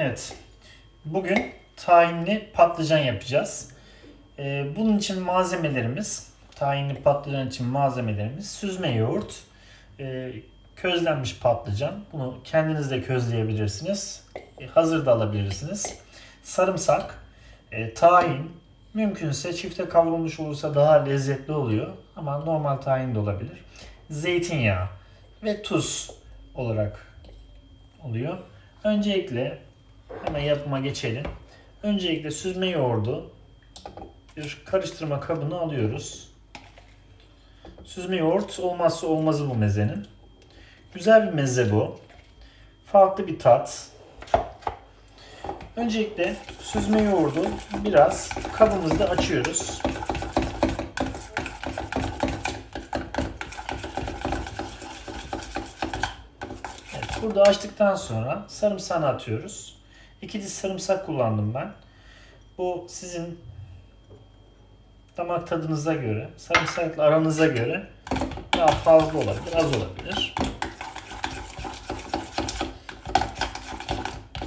Evet. Bugün tahinli patlıcan yapacağız. Ee, bunun için malzemelerimiz, tahinli patlıcan için malzemelerimiz süzme yoğurt, e, közlenmiş patlıcan. Bunu kendiniz de közleyebilirsiniz. E, hazır da alabilirsiniz. Sarımsak, e, tahin, mümkünse çifte kavrulmuş olursa daha lezzetli oluyor. Ama normal tahin de olabilir. Zeytinyağı ve tuz olarak oluyor. Öncelikle hemen yapıma geçelim. Öncelikle süzme yoğurdu bir karıştırma kabına alıyoruz. Süzme yoğurt olmazsa olmazı bu mezenin. Güzel bir meze bu. Farklı bir tat. Öncelikle süzme yoğurdu biraz kabımızda açıyoruz. Evet, burada açtıktan sonra sarımsağını atıyoruz. İki diş sarımsak kullandım ben. Bu sizin damak tadınıza göre, sarımsakla aranıza göre daha fazla olabilir, az olabilir.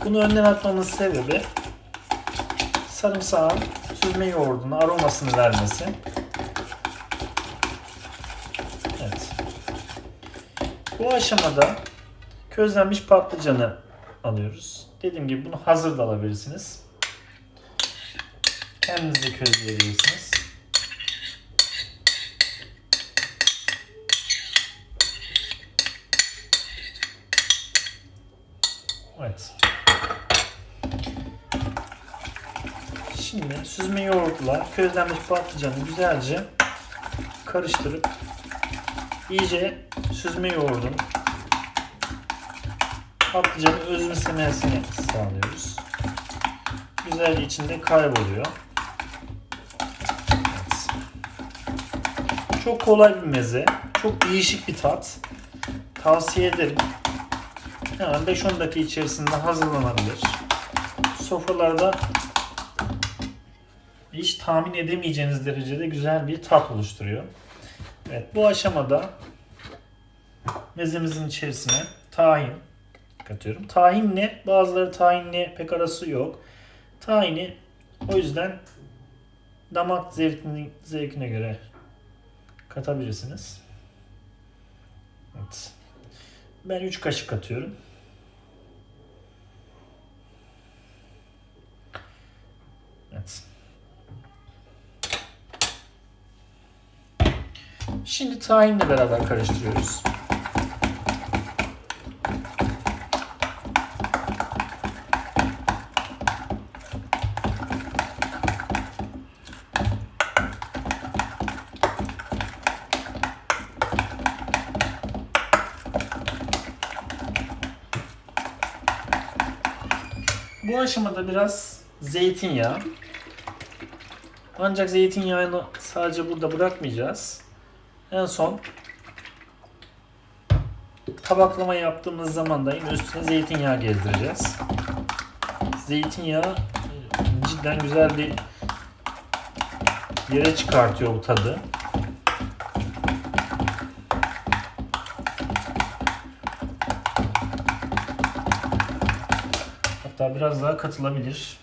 Bunu önden atmamın sebebi sarımsağın süzme yoğurduna aromasını vermesi. Evet. Bu aşamada közlenmiş patlıcanı alıyoruz. Dediğim gibi bunu hazır da alabilirsiniz. Kendiniz de közleyebilirsiniz. Evet. Şimdi süzme yoğurtla közlenmiş patlıcanı güzelce karıştırıp iyice süzme yoğurdun patlıcanın özümsemesini sağlıyoruz. Güzel içinde kayboluyor. Evet. Çok kolay bir meze. Çok değişik bir tat. Tavsiye ederim. Hemen 5-10 dakika içerisinde hazırlanabilir. Sofralarda hiç tahmin edemeyeceğiniz derecede güzel bir tat oluşturuyor. Evet bu aşamada mezemizin içerisine tahin katıyorum. Tahinle bazıları tahinle pek arası yok. Tahini o yüzden damak zevkine, zevkine göre katabilirsiniz. Evet. Ben 3 kaşık atıyorum. Evet. Şimdi tahinle beraber karıştırıyoruz. Bu aşamada biraz zeytinyağı. Ancak zeytinyağını sadece burada bırakmayacağız. En son tabaklama yaptığımız zaman da üstüne zeytinyağı gezdireceğiz. Zeytinyağı cidden güzel bir yere çıkartıyor bu tadı. Hatta biraz daha katılabilir.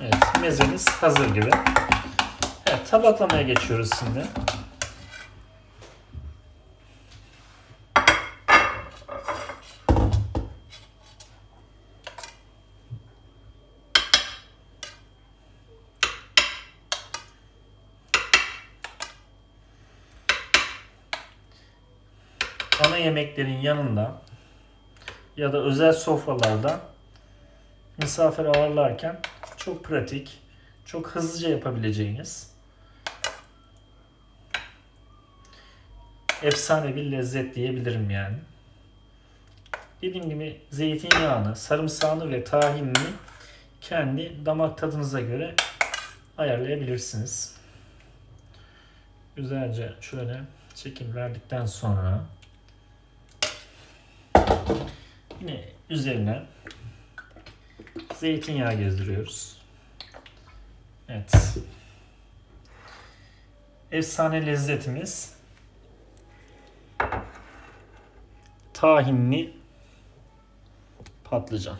Evet, mezemiz hazır gibi. Evet, tabaklamaya geçiyoruz şimdi. Ana yemeklerin yanında ya da özel sofralarda misafir ağırlarken çok pratik, çok hızlıca yapabileceğiniz efsane bir lezzet diyebilirim yani. Dediğim gibi zeytinyağını, sarımsağını ve tahinini kendi damak tadınıza göre ayarlayabilirsiniz. Güzelce şöyle çekim verdikten sonra Yine üzerine zeytinyağı gezdiriyoruz. Evet. Efsane lezzetimiz tahinli patlıcan.